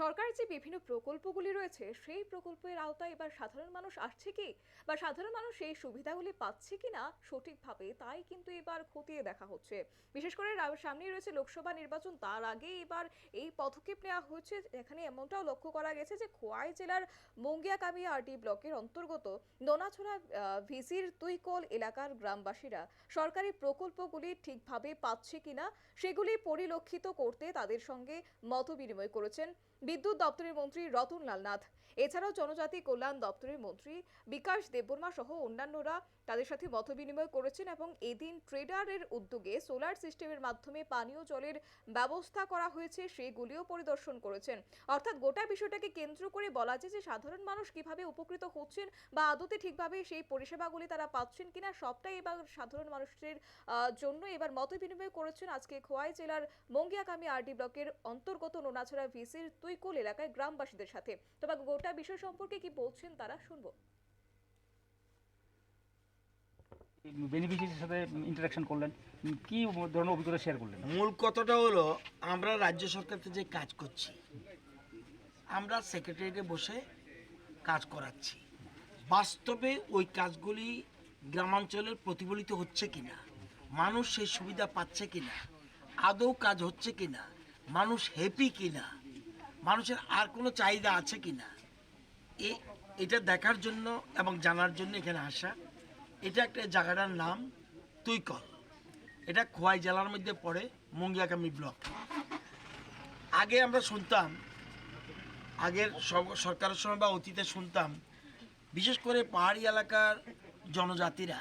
সরকারের যে বিভিন্ন প্রকল্পগুলি রয়েছে, সেই প্রকল্পের আওতায় এবার সাধারণ মানুষ আসছে কি? বা সাধারণ মানুষ সেই সুবিধাগুলি পাচ্ছে কি না সঠিকভাবে, তাই কিন্তু এবার খতিয়ে দেখা হচ্ছে। বিশেষ করে সামনেই রয়েছে লোকসভা নির্বাচন, তার আগে এবার এই পদক্ষেপ নেওয়া হচ্ছে এখানে এমনটাও লক্ষ্য করা গেছে যে খোয়াই জেলার মঙ্গিয়াকামি আরডি ব্লকের অন্তর্গত নোনাছড়া ভিসির তুইকল এলাকার গ্রামবাসীরা সরকারি প্রকল্পগুলি ঠিকভাবে পাচ্ছে কিনা, সেগুলি পরিলক্ষিত করতে তাদের সঙ্গে মত বিনিময় করেছেন বিদ্যুৎ দপ্তরের মন্ত্রী রতনলাল নাথ। এছাড়াও জনজাতি কল্যাণ দপ্তরের মন্ত্রী বিকাশ দেববর্মা সহ অন্যান্যরা তাদের সাথে মত বিনিময় করেছেন এবং এদিন ট্রেডারের উদ্যোগে সোলার সিস্টেমের মাধ্যমে পানীয় জলের ব্যবস্থা করা হয়েছে, সেগুলিও পরিদর্শন করেছেন। অর্থাৎ গোটা বিষয়টাকে কেন্দ্র করে বলা যায় যে সাধারণ মানুষ কীভাবে উপকৃত হচ্ছেন বা আদতে ঠিকভাবে সেই পরিষেবাগুলি তারা পাচ্ছেন কিনা, সবটাই এবার সাধারণ মানুষের জন্য এবার মত বিনিময় করেছেন আজকে খোয়াই জেলার মঙ্গিয়াকামি আরডি ব্লকের অন্তর্গত নোনাছড়া ভিসির তুইকুল এলাকায় গ্রামবাসীদের সাথে। তবে গোটা বিষয় সম্পর্কে কি বলছেন তারা শুনব। বেনিফিশিয়ারির সাথে ইন্টারাকশন করলেন। কি ধরনের অভিজ্ঞতা শেয়ার করলেন? মূল কথাটা হলো আমরা রাজ্য সরকারকে যে কাজ করছি আমরা সেক্রেটারিতে বসে কাজ করাচ্ছি। বাস্তবে ওই কাজগুলি গ্রামাঞ্চলের প্রতিফলিত হচ্ছে কিনা মানুষ সেই সুবিধা পাচ্ছে কিনা আদৌ কাজ হচ্ছে কিনা মানুষ হ্যাপি কিনা মানুষের আর কোনো চাহিদা আছে কিনা এ, এটা দেখার জন্য এবং জানার জন্য এখানে আসা। এটা একটা জায়গাটার নাম তুইকল। এটা খোয়াই জেলার মধ্যে পড়ে মঙ্গিয়াকামি ব্লক। আগে আমরা শুনতাম, আগের সরকারের সময় বা অতীতে শুনতাম, বিশেষ করে পাহাড়ি এলাকার জনজাতিরা,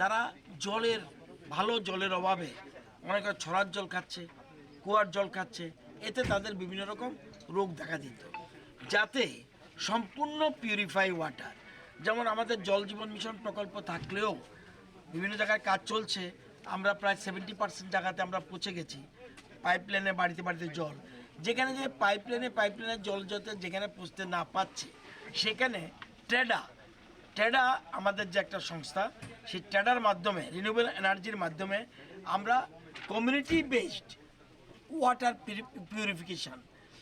তারা জলের, ভালো জলের অভাবে অনেকে ছড়ার জল খাচ্ছে, কুয়ার জল খাচ্ছে। এতে তাদের বিভিন্ন রকম রোগ দেখা দিত। যাতে সম্পূর্ণ পিউরিফাই ওয়াটার যেমন আমাদের জল জীবন মিশন প্রকল্প থাকলেও বিভিন্ন জায়গায় কাজ চলছে। আমরা প্রায় সেভেন্টি পার্সেন্ট জায়গাতে আমরা পৌঁছে গেছি। পাইপলাইনে বাড়িতে বাড়িতে জল। যেখানে যে পাইপলাইনে পাইপলাইনের জল যাতে যেখানে পৌঁছতে না পাচ্ছে সেখানে ট্রেডা ট্রেডা আমাদের যে একটা সংস্থা, সেই ট্রেডার মাধ্যমে রিনিউয়েবল এনার্জির মাধ্যমে আমরা কমিউনিটি বেসড ওয়াটার পিউরিফিকেশন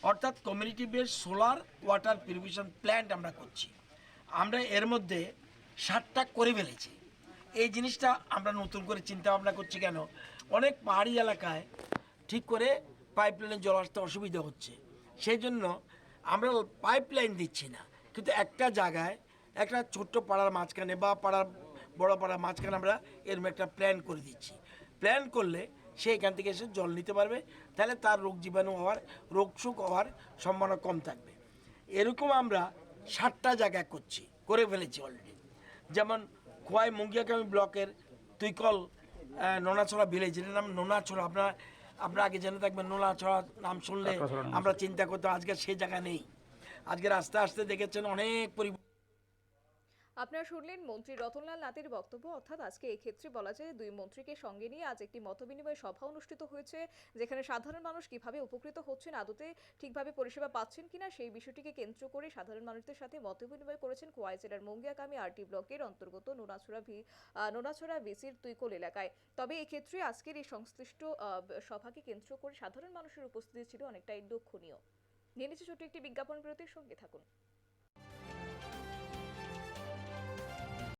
অর্থাৎ community base solar water purification plant আমরা করছি। আমরা এর মধ্যে ষাটটা করে ফেলেছি। এই জিনিসটা আমরা নতুন করে চিন্তা ভাবনা করছি কেন? অনেক পাহাড়ি এলাকায় ঠিক করে পাইপলাইনে জল আসতে অসুবিধা হচ্ছে। সেই জন্য আমরা পাইপলাইন দিচ্ছি না। কিন্তু একটা জায়গায়, একটা ছোট্ট পাড়ার মাঝখানে বা পাড়ার বড় পাড়ার মাঝখানে আমরা এরকম একটা প্ল্যান করে দিচ্ছি। প্ল্যান করলে সে এখান থেকে এসে জল নিতে পারবে। তাহলে তার রোগ জীবাণু হওয়ার রোগ সুখ হওয়ার সম্ভাবনা কম থাকবে। এরকম আমরা ষাটটা জায়গায় করছি করে ফেলেছি অলরেডি যেমন খোয়াই মুঙ্গিয়াকামি ব্লকের তুইকল নোনাছড়া ভিলেজ এটার নাম নোনাছড়া। আপনারা আপনারা আগে জেনে থাকবেন নোনাছড়া নাম শুনলে আমরা চিন্তা করতাম আজকে সেই জায়গা নেই। আজকে আস্তে আস্তে দেখেছেন অনেক পরিবর্তন আপনারা শুনলেন মন্ত্রী রতনলাল নাথের বক্তব্য। অর্থাৎ আজকে ক্ষেত্রে বলা যায় দুই মন্ত্রীকে সঙ্গে নিয়ে আজ একটি মতবিনিময় সভা অনুষ্ঠিত হয়েছে, যেখানে সাধারণ মানুষ কীভাবে উপকৃত হচ্ছেন, আদতে ঠিকভাবে পরিষেবা পাচ্ছেন কিনা সেই বিষয়টিকে কেন্দ্র করে সাধারণ মানুষদের সাথে মতবিনিময় করেছেন কোয়াই জেলার মঙ্গিয়াকামী আরটি ব্লকের অন্তর্গত নোনাছড়া ভি নোনাছড়া ভিসির তুইকোল এলাকায়। তবে এক্ষেত্রে আজকের এই সংশ্লিষ্ট সভাকে কেন্দ্র করে সাধারণ মানুষের উপস্থিতি ছিল অনেকটাই লক্ষণীয় নিয়ে নিচ্ছে ছোট্ট একটি বিজ্ঞাপন বিরতির সঙ্গে থাকুন।